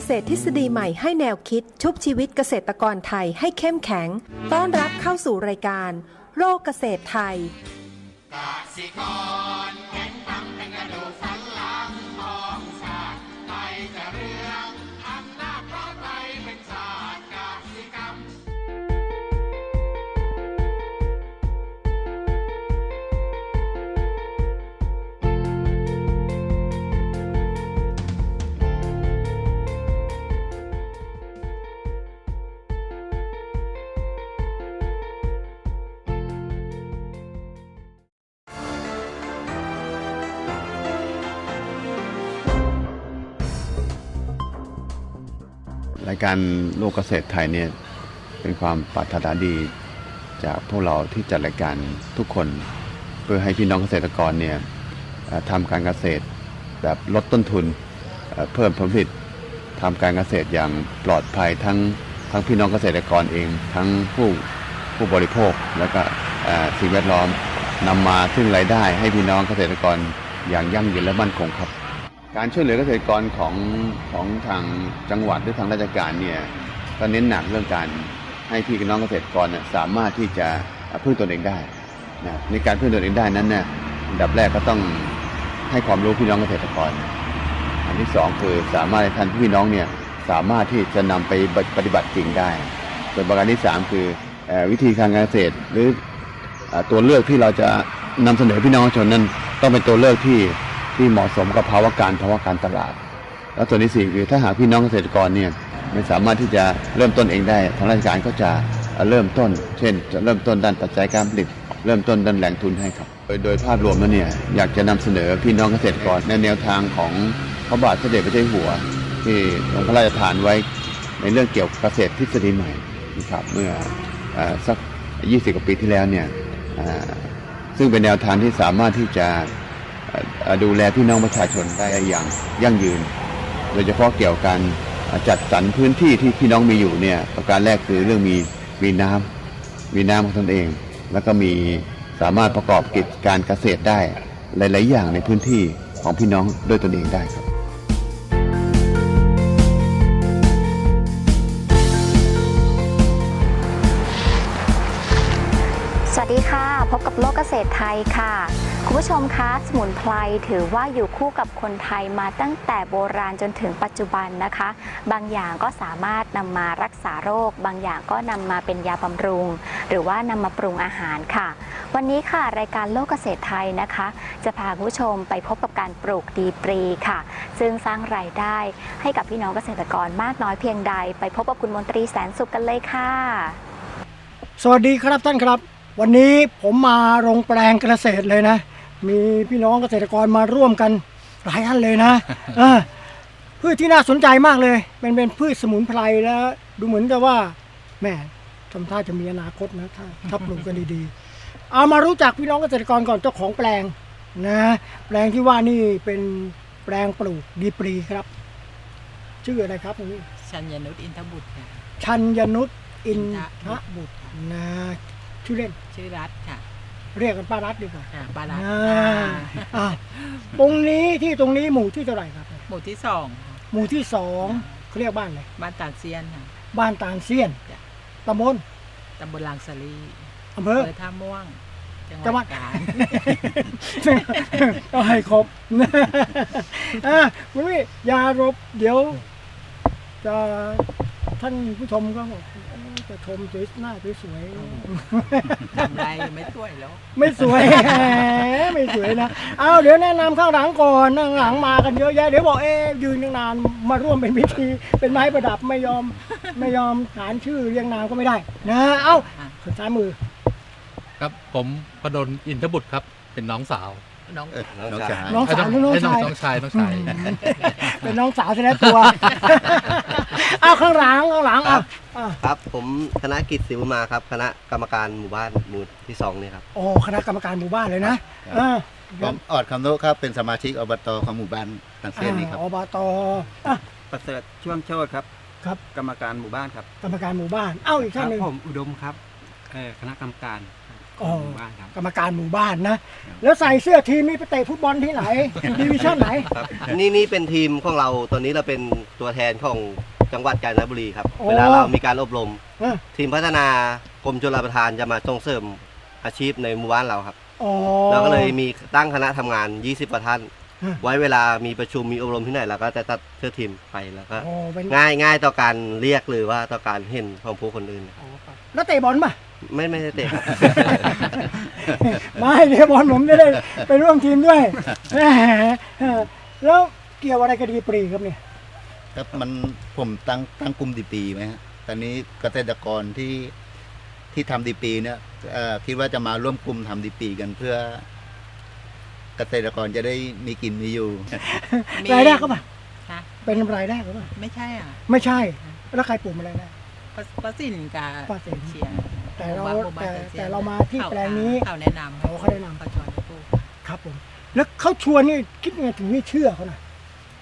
เกษตรทฤษฎีใหม่ให้แนวคิด ชุบชีวิตเกษตรกรไทยให้เข้มแข็ง ต้อนรับเข้าสู่รายการ โลกเกษตรไทยราย การโลกเกษตรไทยเนี่ยเป็นความปรารถนาดีจากพวกเราที่จัดรายการทุกคน เพื่อให้พี่น้องเกษตรกรเนี่ยทำการเกษตรแบบลดต้นทุนเพิ่มผลผลิตทำการเกษตรอย่างปลอดภัยทั้งทั้งพี่น้องเกษตรกรเอง ทั้งผู้ผู้บริโภคแล้วก็สิ่งแวดล้อมนำมาซึ่งรายได้ให้พี่น้องเกษตรกรอย่างยั่งยืนและมั่นคงครับ การช่วยเหลือเกษตรกรของของทางจังหวัดหรือทางราชการเนี่ยก็เน้นหนักเรื่องการให้พี่น้องเกษตรกรเนี่ยสามารถที่จะพึ่งตนเองได้นะในการพึ่งตนเองได้นั้นเนี่ยอันดับแรกก็ต้องให้ความรู้พี่น้องเกษตรกร อันที่สองคือสามารถให้ท่านพี่น้องเนี่ยสามารถที่จะนำไปปฏิบัติจริงได้ ส่วนประการที่สามคืออวิธีการเกษตรหรืออตัวเลือกที่เราจะนำเสนอพี่น้องชนนั้น ต้องเป็นตัวเลือกที่ ที่เหมาะสมกับภาวะการภาวะการตลาด แล้วตัวนที่สี่คือถ้าหากพี่น้องเกษตรกรเนี่ยไม่สามารถที่จะเริ่มต้นเองได้ทางราชการก็จะเริ่มต้น เช่น จะเริ่มต้นด้านปัจจัยการผลิต เริ่มต้นด้านแหล่งทุนให้ครับ โดยภาพรวมแล้วเนี่ยอยากจะนำเสนอพี่น้องเกษตรกรในแนวทางของพระบาทสมเด็จพระเจ้าหัว ที่ทรงพระราชทานไว้ในเรื่องเกี่ยวกับเกษตรทฤษฎีใหม่นะครับเมื่ออสัก 20 กว่าปีที่แล้วเนี่ยซึ่งเป็นแนวทางที่สามารถที่จะ ดูแลพี่น้องประชาชนได้อย่างยั่งยืน โดยเฉพาะเกี่ยวกับการจัดสรรพื้นที่ที่พี่น้องมีอยู่เนี่ยประการแรกคือเรื่องมีมีน้ำมีน้ำของตนเอง แล้วก็มีสามารถประกอบกิจการเกษตรได้หลาย ๆ อย่างในพื้นที่ของพี่น้องด้วยตนเองได้ครับ กับโลกเกษตรไทยค่ะ คุณผู้ชมคะสมุนไพรถือว่าอยู่คู่กับคนไทยมาตั้งแต่โบราณจนถึงปัจจุบันนะคะ บางอย่างก็สามารถนำมารักษาโรค บางอย่างก็นำมาเป็นยาบำรุง หรือว่านำมาปรุงอาหารค่ะ วันนี้ค่ะรายการโลกเกษตรไทยนะคะ จะพาคุณผู้ชมไปพบกับการปลูกดีปรีค่ะ ซึ่งสร้างรายได้ให้กับพี่น้องเกษตรกรมากน้อยเพียงใด ไปพบกับคุณมนตรีแสนสุขกันเลยค่ะ สวัสดีครับท่านครับ วันนี้ผมมาโรงแปลงเกษตรเลยนะ มีพี่น้องเกษตรกรมาร่วมกันหลายท่านเลยนะเออพืชที่น่าสนใจมากเลยเป็นเป็นพืชสมุนไพรแล้ว ดูเหมือนกับว่าแม่ทำท่าจะมีอนาคตนะถ้าถ้าปลูกกันดีๆ เอามารู้จักพี่น้องเกษตรกรก่อนเจ้าของแปลงนะ แปลงที่ว่านี่เป็นแปลงปลูกดีปรีครับ ชื่ออะไรครับตรงนี้ชัญญนุชอินทบุตรค่ะชัญญนุชอินอินททบุตรนะ ชื่อเล่นชื่อรัฐค่ะ เรียกกันป้ารัตดีกว่าอ่าปลารัฐอ่าอ่าตรงนี้ที่ตรงนี้หมู่ที่เท่าไหร่ครับ หมู่ที่สองค่ะหมู่ที่สองเขาเรียกบ้านอะไรบ้านตาดเซียนค่ะ บ้านตาลเซียนจ้ะ ตำบลตำบลลางสลีอำเภอ อำเภอท่าม่วง จังจังหหวัวัดดกาญต้องให้ครบอ่าคุณพี่อยารบเดี๋ยว จะท่านผู้ชมก็บอกเอ๊ะ จะชมสวยหน้าสวยๆทำไรไม่ช่วยแล้วไม่สวยแหมไม่สวยนะเอาเดี๋ยวแนะนำข้างหลังก่อนข้างหลังมากันเยอะแยะเดี๋ยวบอกเอ๊ะยืนตั้งนานมาร่วมเป็นพิธีเป็นไม้ประดับไม่ยอมไม่ยอมขานชื่อเรียงนามก็ไม่ได้นะเอ้าคนซ้ายมือครับผมพดลอินทบุตรครับเป็นน้องสาว น้องน้องชายน้องสาวหรือน้องเยชายน้องชายน้องชายเป็นน้องสาวใช่ไหมตัวเอาข้างหลังข้างหลังครัอะบอะครับผมธนกิจศิวมาครับ คณะกรรมการหมู่บ้านหมู่ที่สองนี่ครับโอ้คณะกรรมการหมู่บ้านเลยนะเอ่าผมออดคำโนุครับเป็นสมาชิกอบตของหมู่บ้านตังเซียนนี่ครับอบตอะประเสริฐช่วงโชตครับครับ กรรมการหมู่บ้านครับ กรรมการหมู่บ้านเอ้าอีกคท่านรับหนึ่งผมอุดมครับเอ่อคณะกรรมการ อ๋อหมู่บ้านครับ กรรมการหมู่บ้านนะ แล้วใส่เสื้อทีมนี่ไปเตะฟุตบอลที่ไหน ดิวิชั่นไหน ครับนี่นี่เป็นทีมของเราตอนนี้เราเป็นตัวแทนของจังหวัดกาญจนบุรีครับ โอ้ เวลาเรามีการอบรม เออทีมพัฒนากรมชลประทานจะมาส่งเสริมอาชีพในหมู่บ้านเราครับ อ๋อ เราก็เลยมีตั้งคณะทำงาน 20กว่าท่านอืมไว้เวลามีประชุมมีอบรมที่ไหนเราก็จะตัดเสื้อทีมไปแล้วก็อ๋อเป็นง่ายง่ายต่อการเรียกหรือว่าต่อการเห็นของผู้คนอื่นครับอ๋อครับแล้วเตะบอลป่ะ ไม่ไม่ได้เตะครับ ไม่เตะบอลผมจะได้ไปร่วมทีมด้วยแหมเออแล้วเกี่ยวอะไรกับดีปรีครับเนี่ย ครับมันผมตั้งตั้งกลุ่มดีปีไหมฮะตอนนี้เกษตรกรที่ที่ทำดีปีเนี่ยเอ่อคิดว่าจะมาร่วมกลุ่มทำดีปีกันเพื่อ เกษตรกรจะได้มีกินมีอยู่ มีรายได้เขาป่ะค่ะเป็นรายได้เขาป่ะไม่ใช่อะไม่ใช่ แล้วใครปลูกอะไรายได้ป้าป้าสินกับป้าสิน เชียร์ แต่เราหมู่บ้นแต่หมู่บ้นแต่เรามาที่ขแปลงนี้เขาแนะนำอ๋อเขาแนะนำเขาชวนให้ปลูกครับผมแล้วเขาชวนนี่คิดยังไงถึงไม่เชื่อเขาหน่อย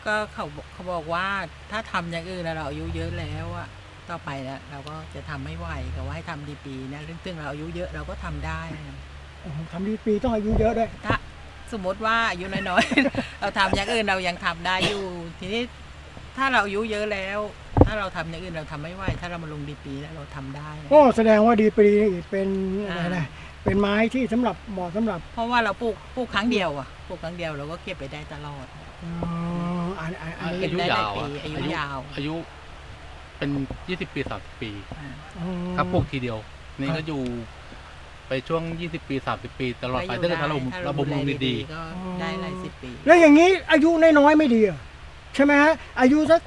ก็เขาเขาบอกว่าถ้าทำอย่างอื่นแล้วเราอายุเยอะแล้วอะต่อไปนะเราก็จะทำไม่ไหวก็ว่าให้ทำดีปีนะซึ่งเราอายุเยอะเราก็ทำได้นะโอ้โหทำดีปีต้องอายุเยอะด้วยถ้าสมมติว่าอายุน้อยๆ เราทำอย่างอื่นเรายังทำได้อยู่ ทีนี้ถ้าเราอายุเยอะแล้ว ถ้าเราทำอย่างอื่นเราทำไม่ไหวถ้าเรามาลงดีปีแล้วเราทำได้นะ โอ้แสดงว่าดีปรีนี่เป็นอะไรอ่านะเป็นไม้ที่สำหรับเหมาะสำหรับเพราะว่าเราปลูกปลูกครั้งเดียวอะปลูกครั้งเดียวเราก็เก็บไปได้ตลอดอ๋ออันอันอันนี้เก็บอายุได้หลายยาวปีอะอายุยาว อายุ เป็นยี่สิบปีสามสิบปี อ่าอืมครับปลูกทีเดียว นี่ครัก็บอยู่ไปช่วงยี่สิบปีสามสิบปี ตลอดไปก็ถ้ายู่เกิดถ้าเราถ้เราบำรุงดีๆ ก็ได้หลายสิบปี แล้วอย่างนี้อายุน้อยๆไม่ดีเหรอใช่ไหมฮะอายุสัก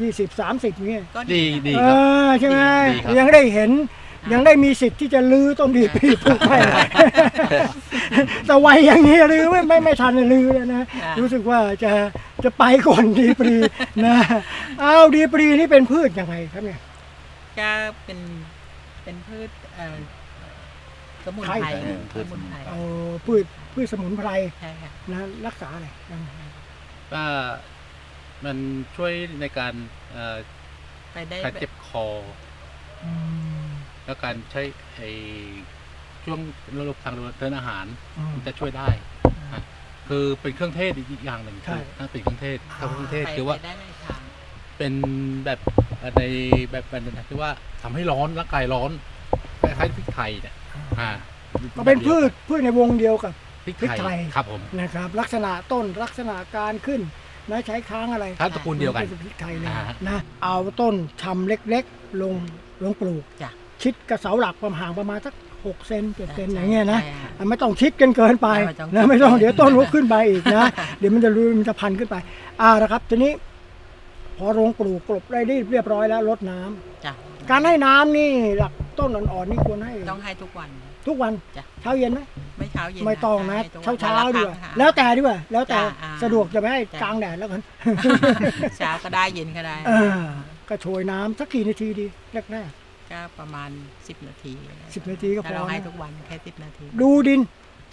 ยี่สิบสามสิบเนี่ยก็ๆดีดีเอครับ อใช่ไหมดีครับ ยังได้เห็น ยังได้มีสิทธิ์ที่จะลื้อต้นดีปรีปลูกไปแต่วัยอย่างนี้ลื้อไม่ไม่ไม่ทันลื้อเลยนะอ่ารู้สึกว่าจะจะไปก่อนดีปรีนะเอาดีปรีนี่เป็นพืชยังไงครับเนี่ย ก็เป็นเป็นพืชเอ่อสมุนไพรไทยสมุนไพรเอาพืชพืชสมุนไพรใช่ค่ะนะรักษาอะไรยังไงก็ มันช่วยในการเอ่อไปได้การเจ็บคออืมแล้วการใช้ไอ้ช่วงระบบทางเดินอาหารอืมมันจะช่วยได้ฮะคือเป็นเครื่องเทศอีกอย่างหนึ่งใช่คือถ้าเป็นเครื่องเทศถ้าเครื่องเทศไปคือว่าไปได้ในทางเป็นแบบในแบบแบบนั้นที่ว่าทำให้ร้อนร่างกายร้อนคล้ายๆพริกไทยเนี่ยอ่าก็เป็นพืชพืชในวงเดียวกับพริกพริกไทไทยยครับผมนะครับ ลักษณะต้นลักษณะการขึ้น นะใช้ค้างอะไรถ้าตระกูลเดียวกันป็พริกไทยเลยอ่าฮะ นะเอาต้นชำเล็กๆ ลงลงปลูก จ้ะ ชิดกับเสาหลักประมาณห่างประมาณสักหกเซนเจ็ดเซนใช่อย่างเงี้ยนะ ใช่ค่ะอะไม่ต้องชิดกันเกินไปไม่ต้องนะไม่ต้องชิดเดี๋ยวต้นลุกขึ้นไปอีกนะ เดี๋ยวมันจะรุยมันจะพันขึ้นไปอ่านะครับทีนี้ พอลงปลูกกลบได้เรียบร้อยแล้วรดน้ำจ้ะการให้น้ำนี่หลักต้นอ่อนๆนี่ควรให้ต้องให้ทุกวัน ทุกวันจ้ะ เช้าเย็นไหมไม่เช้าเย็นไม่ต้องนะให้ทุกเช้าวันเช้าวันละดีกว่าครั้งค่ะ แล้วแต่ดีกว่าแล้วแต่จ้ะอ่า สะดวกจะไม่ให้จ้ะกลางแดดแล้วกันเช้าก็ได้เย็นก็ได้เออก็โชยน้ำสักกี่นาทีดีแรกก็ประมาณ 10 นาทีสิบนาทีก็พอถ้าเราให้นะทุกวันแค่10นาทีๆดูดิน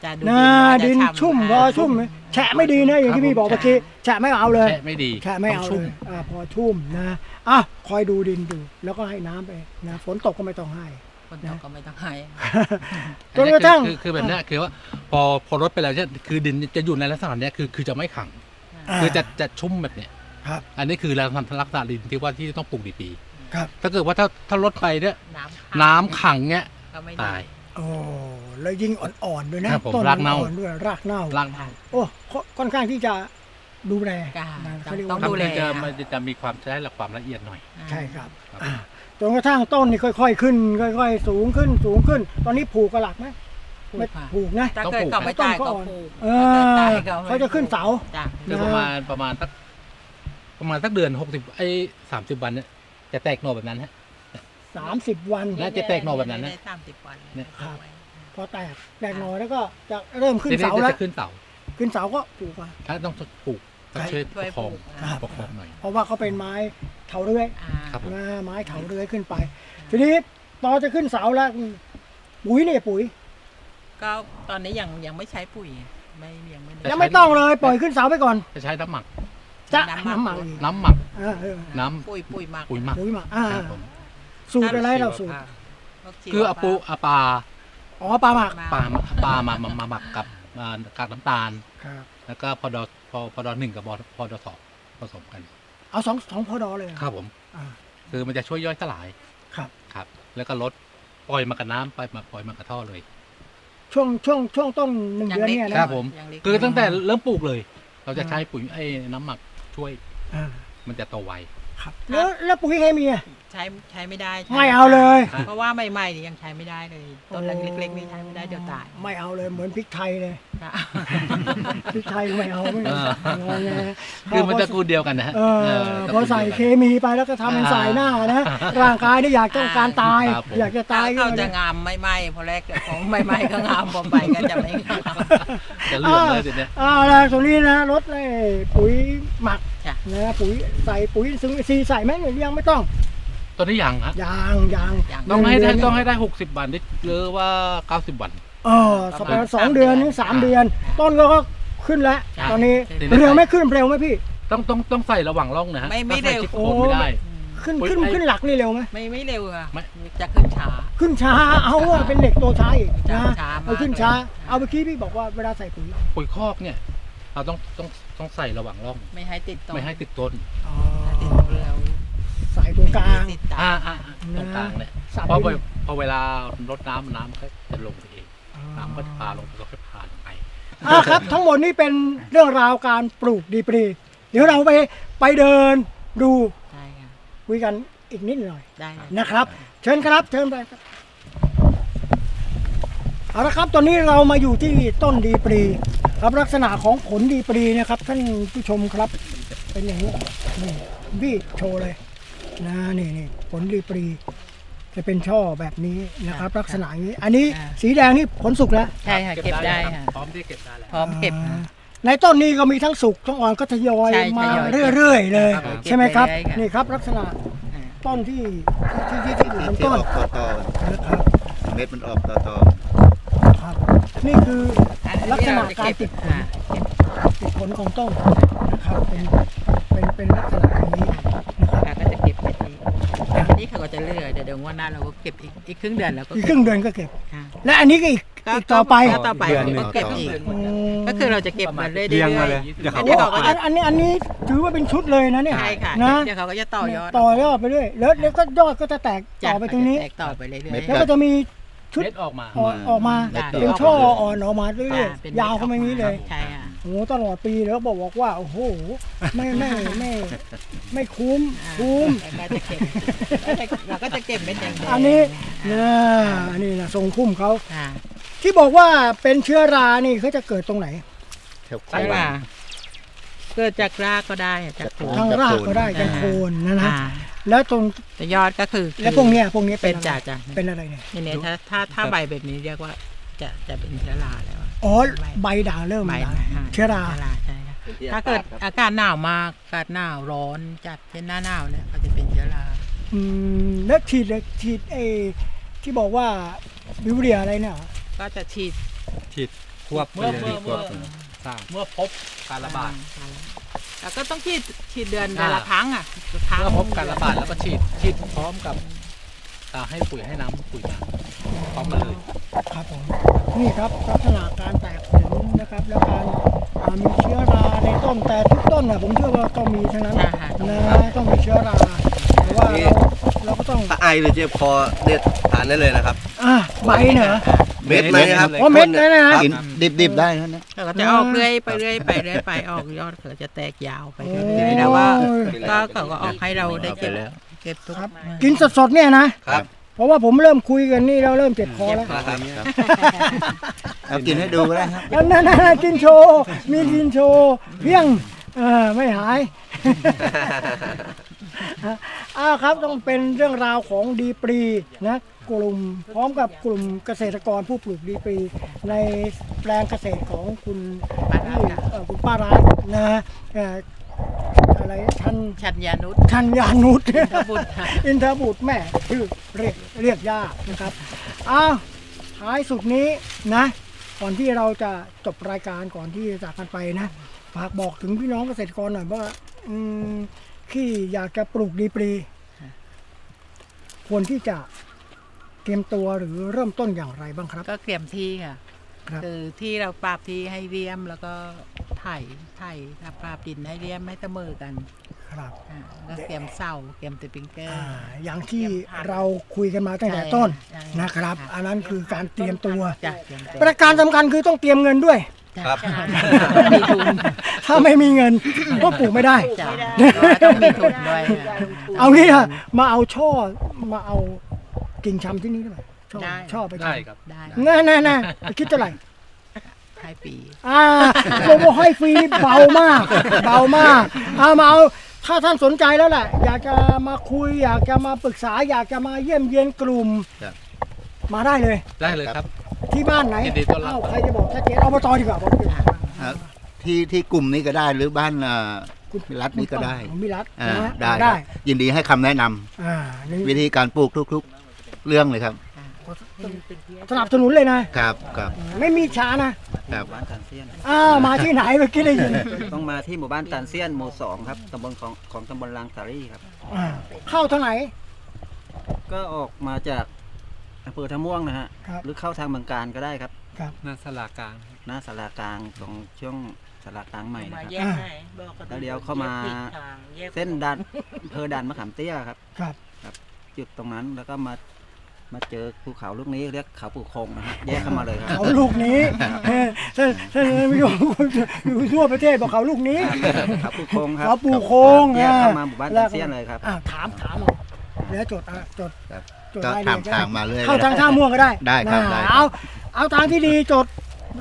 จะดูนะว่าจะดินฉ่ำชุ่มอ่าพอชุ่มแฉะไม่ดีนะอย่างที่พี่บอกเมื่อกี้แฉะไม่เอาเลยแช่ไม่ดีแฉะไม่เอาต้งเลชุ่ยอ่าพอชุ่มนะอะคอยดูดินดู แล้วก็ให้น้ำไปนะฝนตกก็ไม่ต้องให้ คนตกก็ไม่ต้องให้จนกระทั่งคือคือแบบเนี้ยคือว่าพอพอรดไปแล้วเนี่ยคือดินจะอยู่ในลักษณะเนี้ยคือคือจะไม่ขังอ่าคือจะจะชุ่มแบบเนี้ยครับอันนี้คือลักษณะลักษณะดินที่ว่าที่ต้องปลูกดีปีครับ ถ้าเกิดว่าถ้าถ้ารดไปเนี่ยน้ำน้ำขังเนี้ยก็ไม่ตายโอ้แล้วยิ่งอ่อนๆด้วยนะครับผมต้นรากเน่าอ่อนๆด้วยรากเน่าร่างโอ้ค่อนค่อนข้างที่จะดูแลจ้ะนะต้เขาเรียกอว่างดูแลมันจะมันจะจะมีความใช้หลักความละเอียดหน่อย ใช่ครับครับอ่า จนกระทั่งต้นนี่ค่อย ๆ ขึ้น ค่อย ๆ สูงขึ้นสูงขึ้น ตอนนี้ผูกกระหลักไหมปลูไม่กค่ะผูกนะ ถ้าเกิดเขาไม่ต้นตายก็ก็อ่อนปลูกเอถ้อกิดตยก็ไม่เขาจะขึ้นเสาจ้ะคือประมาณประมาณสักประมาณสักเดือนหกสิบไอ้สามสิบวันเนี่ยจะแตกหน่อแบบนั้นฮะสามสิบวันน่าจะแตกหน่อแบบนั้นนะได้สามสิบวันเนี่ยครับพอแตกแตกหน่อยแล้วก็จะเริ่มขึ้นทีนี้เสาแล้วจะขึ้นเสาขึ้นเสาก็ผูกมาถ้าต้องปลูกต้อง ช่วยปช่วยระคองปลูกครับประคองหน่อย เพราะว่าเขาเป็นไม้เถาเรื่อยอ่าครับผม นะไม้เถาเรื่อยขึ้นไป ทีนี้ตอนจะขึ้นเสาแล้วปุ๋ยเนี่ยปุ๋ย ก็ตอนนี้ยังยังไม่ใช้ปุ๋ยไม่ยังไม่ได้ ยังไม่ต้องเลยปล่อยขึ้นเสาไปก่อน จะใช้น้ำหมัก จะน้ำหมัก น้ำหมักอีกน้ำหมัก เออเออน้ปุ๋ยปุ๋ยหมักำปุ๋ยหมักปุ๋ยหมักอ่าครับผมสูตรอะไรเราสูตรพวกชีวคือเอาปูภพเอาปลาอ๋อปลาหมัก ปลามาปลามามามาหมักกับอ่า กากน้ำตาลครับแล้วก็พอดอพอพอดอหนึ่งกับพอพอดอสองผสมกัน เอาสองสองพอดอเลยเหรอครับผมอ่าคือมันจะช่วยย่อยสลายครับครับ แล้วก็ลดปล่อยมากับน้ำไปมาปล่อยมากับท่อเลย ช่วงช่วงช่วงต้นหนึ่งยังเดือนเล็กเนี่ยคนะรับผมยังเล็กคือตั้งแต่เริ่มปลูกเลย เราจะอ่าใช้ปุ๋ยไอ้น้ำหมักช่วยอ่ามันจะโตไว ครับ แล้วแล้วปุ๋ยเคมีอะใช้ใช้ไม่ได้ใช้ไม่เอาเลย เพราะว่าใหม่ๆนี่ยังใช้ไม่ได้เลยต้นเล็กๆนี่ใช้ไม่ได้เดี๋ยวตายไม่เอาเลยเหมือนพริกไทยเลยค่ะพริกไทยไม่เอาไม่เอาอ่างอแงคือมันตระกูลเดียวกันนะฮะเออเออพอใส่เคมีไปแล้วก็ทำเป็นสายหน้านะร่างกายนี่อยากต้องการตายครับผมอยากจะตายเขาขึ้นจะมางามไม่ไหมพอแรกของไม่ไหมก็งามพอไปก็จะไม่งามจะเหลืองเลยทีเนี้ยอ่าแล้วตรงนี้นะรถไอ้ปุ๋ยหมักจ้ะ นะปุ๋ยใส่ปุ๋ยซึ่งซีใส่ไหมหรือยังไม่ต้องตัวนี้ยังฮะยางยางอย่างต้องให้ได้นึ่ต้องเนให้ได้หกสิบวันหรือว่าเก้าสิบวันเออสัปดาห์สองเดือนถึงสามเดือน ต้นก็ขึ้นแล้วจ้ะตอนนี้ทีนี้เร็วไหม่ขึ้นเร็วไหมพี่ ต้องต้องต้องใส่ระหว่างร่องนะฮะไม่ไม่ถ้าใส่เร็วชิดโคนไม่ได้ขึ้นปุ๋ยขึ้นไอ้ขึ้นหลักนี่เร็วไหมไม่ไม่เร็วค่ะไม่จะขึ้นช้า ขึ้นช้าเอาอะเป็นเด็กตัวช้าอีกช้านะช้ามากเอาขึ้นช้าเลยเอาเมื่อกี้พี่บอกว่าเวลาใส่ปุ๋ยปุ๋ยคอกเนี่ย เราต้องต้องต้องใส่ระหว่างร่อง ไม่ให้ติดต้นไม่ให้ติดต้นอ๋อถ้าติดเร็วใส่ตรงกลางติดตาอ่าอ่าอ่าตรงกลางเนี่ยสับเพราะให้พอดีพอเวลารดน้ำน้ำก็จะลงไปเองน้ำก็จะพาลงไปก็ค่อยพาลงไปอ่าครับทั้งหมดนี่เป็นเรื่องราวการปลูกดีปรีเดี๋ยวเราไปไปเดินดูใช่ค่ะคุยกันอีกนิดหน่อย ได้ค่ะ นะครับ เชิญครับ เชิญไปครับเอาละครับ ตอนนี้เรามาอยู่ที่ต้นดีปรี ครับลักษณะของผลดีปรีนะครับท่านผู้ชมครับเป็นอย่างนี้นี่พี่โชว์เลยนะนี่นี่ผลดีปรี จะเป็นช่อแบบนี้นะครับ ลักษณะอย่างนี้ อันนี้สีแดงนี่ผลสุกแล้วใช่ค่ะเก็บได้ค่ะพร้อมที่เก็บได้แล้วพร้อมเก็บ อ่าในต้นนี้ก็มีทั้งสุกทั้งอ่อนก็ทยอยใช่มาทยอยเรื่อยๆ เลย ครับผมใช่ไหมครับเก็บเรื่อยๆค่ะ นี่ครับลักษณะอ่าต้นที่ที่ที่ที่อยู่บนที่ต้อนอกต่อต่อนะครับเม็ดมันออกต่อต่อครับนี่คือ ลักษณะการติดผลอ่าเก็บติดผลของต้นนะครับเป็นเป็นเป็นลักษณะอย่างนี้นะครับค่ะก็จะเก็บแบบนี้แต่ทีนี้เขาก็จะเลื่อยเดี๋ยวเดี๋ยวงวันหน้าเราก็เก็บอีกอีกครึ่งเดือนแล้วก็อีกคเก็บรึ่งเดือนก็เก็บ ค่ะและอันนี้ก็อีกอีกต่อไปก็ต่อไปเราก็เก็บอีกอืมก็คือเราจะเก็บมาเรื่อยๆ เรียงมาเลยอันเดี๋ยวเขานี้อเขาอกก็อัจะนอันนี้อันนี้ถือว่าเป็นชุดเลยนะเนี่ยใช่ค่ะนะเดี๋ยวเขาก็จะต่อยอดต่อยอดไปเรื่อยแล้วแล้วก็ยอดก็จะแตกต่อไปตรงนี้ แตกต่อไปเรื่อยๆ แล้วก็จะมี ชุดเม็ดออกมา ออกออกมาจ้ะเป็นช่ออ่อนออกมาเรื่อยค่ะเป็นๆยาวเข้ามาอย่างนี้เลยใช่ค่ะโอ้โหตลอดปีแล้วบอกบอกว่าโอ้โหไม่ไม่ไม่ไม่คุ้มคุ้มแล้วก็จะเก็บเราก็จะเก็บเป็นแดงๆอันนี้นะอันนี้นะทรงคุ้มเขาค่ะที่บอกว่าเป็นเชื้อรานี่เขาจะเกิดตรงไหนแถวโคใช่นค่ะเกิดจากรากก็ได้จากโคนทางรากก็ได้จากโคนนะนะอ่า แล้วตรงแต่ยอดก็คือแล้วพวกเนี้ยพวกนี้เป็นอะไรจ่าจ้ะเป็นอะไรเนี่ยนี่เนี่ยถ้าถ้าถ้าใบแบบนี้เรียกว่าจะจะเป็นเชื้อราแล้วอ๋อใบด่างเริ่มใบด่างค่ะเชื้อราเชื้อราใช่ค่ะถ้าเกิดอากาศหนาวมากอากาศหนาวร้อนจัดเป็นหน้าหนาวเนี่ยก็จะเป็นเชื้อราอืมแล้วฉีดเลยฉีดไอ้ที่บอกว่าวิวเรียอะไรเนี่ยก็จะฉีดฉีดควบไปเมื่อเลยเมื่อควเมื่บอสร้างเมื่อพบการระบาด แล้วก็ต้องฉีดฉีดเดือนเดือนละอ่าครั้งอะครั้งเมื่อพบการระบาดแล้วก็ฉีดฉีดพร้อมกับอ่าให้ปุ๋ยให้น้ำปุ๋ยมาพร้อมกันเลยครับผมนี่ครับลักษณะการแตกผลนะครับ แล้วการอ่ามีเชื้อราในต้นแต่ทุกต้นนะผมเชื่อว่าต้องมีทั้งนั้นใช่ค่ะนะต้องมีเชื้อราแต่ว่าเราเราก็ต้องถ้าไอหรือเจ็บคอเนี่ยทานได้เลยนะครับอะใบเนอะ เม็ดไหมครับอ๋อเม็ดนั่นนะกินดิบๆได้นะเนี่ยแล้วก็จะออกเรื่อยไปเรื่อยไปเรื่อยไปออกยอดเขาจะแตกยาวไปเรื่อยๆแต่ว่าก็เขาก็ออกให้เราได้เก็บเก็บทุกกินสดๆเนี่ยนะครับ เพราะว่าผมเริ่มคุยกันนี่เราเริ่มเจ็บคอแล้วนะครับเอากินให้ดูก็ได้ครับ นั่นนั่นนั่นกินโชว์ มีกินโชว์เพียงเออไม่หาย อ้าวครับต้องเป็นเรื่องราวของดีปรีนะ กลุ่ม พร้อมกับกลุ่มเกษตรกรผู้ปลูกดีปรีในแปลงเกษตรของคุณพี่เอ่อคุณป้ารัตน์นะฮะเอ่ออะไรทันชัญญานุษทันยานุช อินทบุตรค่ะอินทบุตรแม่ชื่อเรียกเรียกยากนะครับอ้าวท้ายสุดนี้นะ ก่อนที่เราจะจบรายการก่อนที่จะจากกันไปนะฝากบอกถึงพี่น้องเกษตรกรหน่อยว่า อืมที่อยากจะปลูกดีปรี ควรที่จะ เตรียมตัวหรือเริ่มต้นอย่างไรบ้างครับ ก็เตรียมที่ค่ะครับคือที่เราปราบที่ให้เรียมแล้วก็ไถไถปราบดินให้เรียมให้เสมอกันครับอ่าแล้วเตรียมเสาเตรียมสปริงเกอร์ อ่าอย่างที่เตรียมพันเราคุยกันมาตั้งแต่ใช่ต้นใช่นะครับค่ะอันนั้นคือการเตรียมตัว จ้ะเตรียมตัวประการสำคัญคือต้องเตรียมเงินด้วย จ้ะครับมีทุนถ้าไม่มีเงินก็ปลูกไม่ได้ จ้ะต้องมีทุนด้วยค่ะ เอางี้อะมาเอาช่อมาเอา กิ่งชำที่นี่ได้ไหมช่อได้ช่อไปได้ครับ ได้แน่แน่แน่คิดเท่าไหร่ท้ายปี อ่าโปรโมห้อยฟรีนี่เบามาก เบามากเอามาเอาถ้าท่านสนใจแล้วแหละ อยากจะมาคุย อยากจะมาปรึกษา อยากจะมาเยี่ยมเยียนกลุ่ม ครับ มาได้เลย ได้เลยครับ ที่บ้านไหนยินดีต้อนรับ เอ้าใครจะบอกชัดเจนเอามาต่อดีกว่าบอกดีกว่าครับที่ที่กลุ่มนี้ก็ได้หรือบ้านอ่ารัฐนี้ก็ได้ของมิรัตอ่านะฮะได้คได้รับยินดีให้คำแนะนำอ่านี่วิธีการปลูกทุกๆ เรื่องเลยครับสนับสนุนเลยนะครับครับไม่มีช้านะครับหมู่บ้านตานเซียนอ้าวมาที่ไหนเมื่อกี้ได้ยินต้องมาที่หมู่บ้านตานเซียนหมู่สองครับตำบลของของตำบลลางสารีครับอ่าเข้าทางไหน ก็ออกมาจากอำเภอท่าม่วงนะฮะครับหรือเข้าทางเมืองการก็ได้ครับครับหน้าสลากลางหน้าสารากลางตรงช่วงสารากลางใหม่นะครับแยกไหนบอกกันแล้วเดี๋ยวเข้ามาแยกผิดทางแยกเส้นดันอำเภอดันมะขามเตี้ยครับครับ จุดตรงนั้นแล้วก็มา มาเจอภูเขาลูกนี้เรียกเขาปู่คงนะฮะแยกเข้ามาเลยครับเขาลูกนี้เออท่านท่านผู้ชมอยู่ทั่วประเทศบอกเขาลูกนี้เขาปู่คงครับเขาปู่โคงแยกเข้าอ่ามาหมู่บ้านตานเซียนเลยครับอ่าถามถามเลยแล้วจดอะจดครับจดก็รายละถามเอียดทางมาเรื่อยเข้าทางท่าม่วงก็ได้ได้ครับนะได้ครับ เอาเอาทางที่ดีจด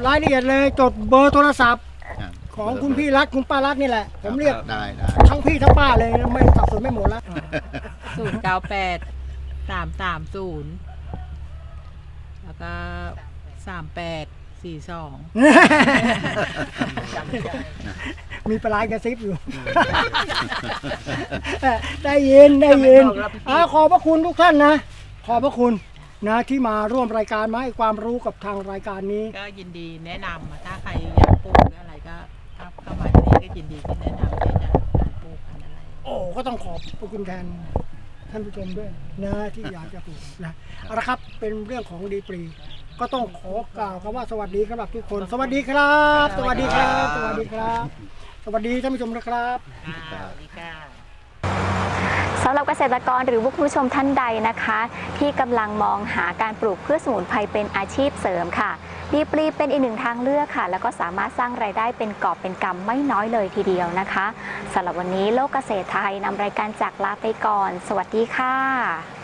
รายละเอียดเลยจดเบอร์โทรศัพท์ครับของคุณพี่รัฐคุณป้ารัฐนี่แหละ ผมเรียกได้ได้ทั้งพี่ทั้งป้าเลยไม่สับสนไม่หมดแล้วศูนย์เก้าแปด สามสามศูนย์แล้วก็สามแปดสี่สองมีปลายกระซิบอยู่ ได้ยินได้ยินอ่าขอบพระคุณทุกท่านนะ ขอบพระคุณนะที่มาร่วมรายการมาให้ความรู้กับทางรายการนี้ ก็ยินดีแนะนำอะถ้าใครอยากปลูกหรืออะไรก็ถ้าเข้ามาที่นี่ก็ยินดีที่แนะนำที่จะการปลูกพันธุ์อะไรโอ้ก็ต้องขอบพระคุณแทน ท่านผู้ชมด้วยนะที่อยากจะปลูกนะเอาละครับเป็นเรื่องของดีปรี ก็ต้องขอกล่าวคำว่าสวัสดีสำหรับทุกคน สวัสดีครับ สวัสดีครับ สวัสดีครับ สวัสดีท่านผู้ชมนะครับค่ะสวัสดีค่ะสำหรับเกษตรกรหรือผู้ชมท่านใดนะคะ ที่กำลังมองหาการปลูกพืชสมุนไพรเป็นอาชีพเสริมค่ะดีปลีเป็นอีกหนึ่งทางเลือกค่ะ แล้วก็สามารถสร้างรายได้เป็นกอบเป็นกำไม่น้อยเลยทีเดียวนะคะสำหรับวันนี้โลกเกษตรไทยนำรายการจากลาไปก่อน สวัสดีค่ะ